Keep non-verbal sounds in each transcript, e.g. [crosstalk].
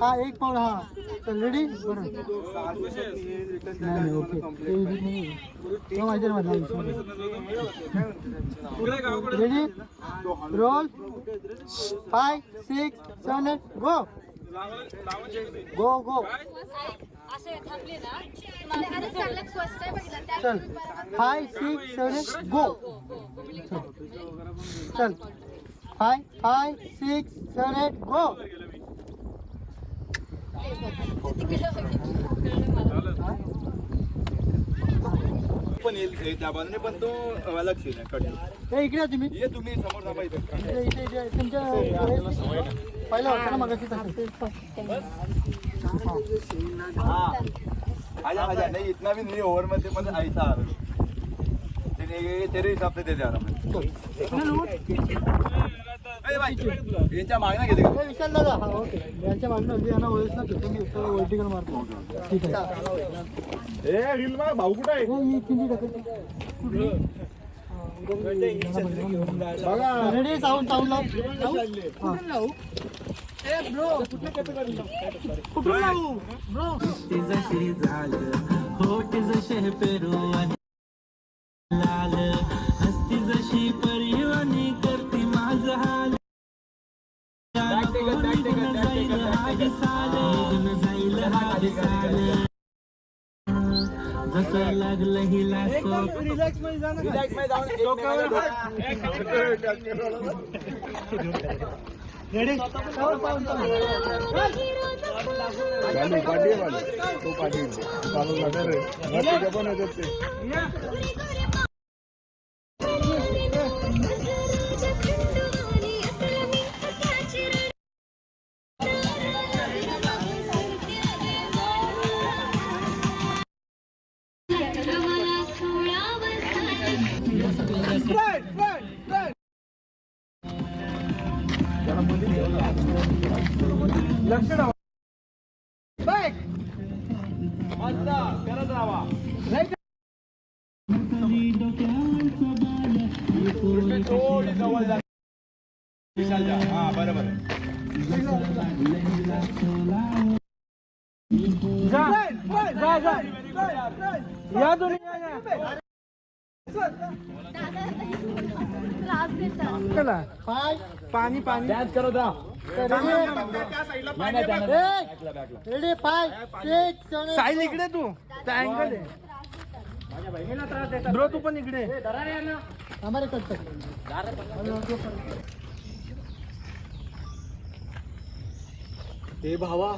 हा एक पाऊल हा. रेडी बरं. नाही ओके नाही. Ready roll five six seven eight go go go चल. Five six seven eight go चल. Five five six seven eight go पण येईल हे बाजूने पण तो लक्ष नाही इकडे तुम्ही. ये तुम्ही समोर थांबा इथे. इथे इथे इथे तुमच्या पहिला होता ना हाँ. आजा नहीं इतना भी नहीं ओवर में मतलब ऐसा आ रहा है तेरे तेरे हिसाब से दे दे रहा मैं ए भाई यांच्या मागण्या घेते का ए, हा ओके यांच्या मागणं अगदी यांना ओळख ना मी वर्टिकल मारतो ठीक आहे ए रील मार भाऊ कुठे आहे ए, ही किती ढकलते? बघा रेडी साऊंड साऊंड लाव? लावू कुठून लावू? ब्रो जशी झालं. होट जसे पेरू जसं लागलं हिला रिलॅक्समध्ये जा ना रेडी? साऊंड साऊंड चालू पाठी माझं. तो पाठी चालू लागणार आहे पण लक्ष ठेवा थोडी जवळ जा. जा. हा बरोबर. जा जा जा या दोन्ही पाणी पाणी करत राहा. रेडी फाय सिक्स साईल इकडे तू त्या अँगल ब्रो तू पण इकडे हमारे कट ए भावा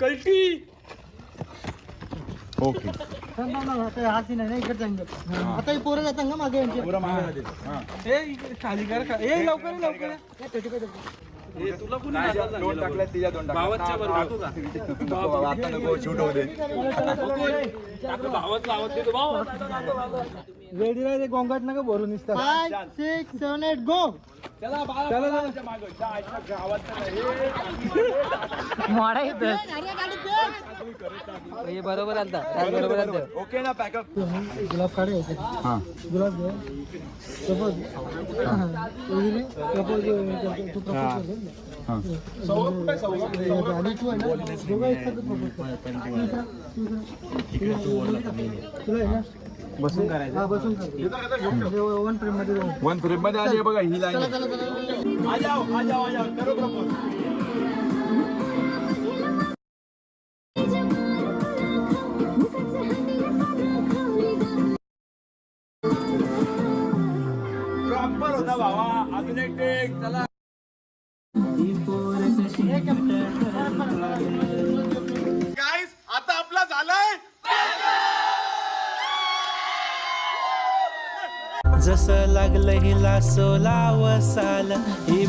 कल्टी ओके आता ही पोरं जातात ना मागे यांचे पुरा खाली कर ए लवकर लवकर ये. नाही, ज्या दोन टाकल्या तिच्या दोन टाकल्या नको, [laughs] आता नको शूट होऊ दे. रेडी राहिले गोंगाट नका भरून five six seven eight go चला बाळा, मागं. जा, ऐका, गावात नाही. बरोबर आलता. बरोबर आलता. ओके ना पॅकअप गुलाब काढे हा. गुलाब घे सपोज सपोज तू प्रपोज कर हा. आधी तू आहे ना. दोघं एकसारखं प्रपोज कर तुला आहे ना बसून करायचं. हा बसून कर वन फ्रेममध्ये जाऊ. वन फ्रेममध्ये आली आहे बघा ही चला लाईन चला चला आ जाओ आ जाओ आ जाओ. करो प्रपोज प्रॉपर होता भावा अजून एक चला. जसं लागलं हिला सोलावं साल. ही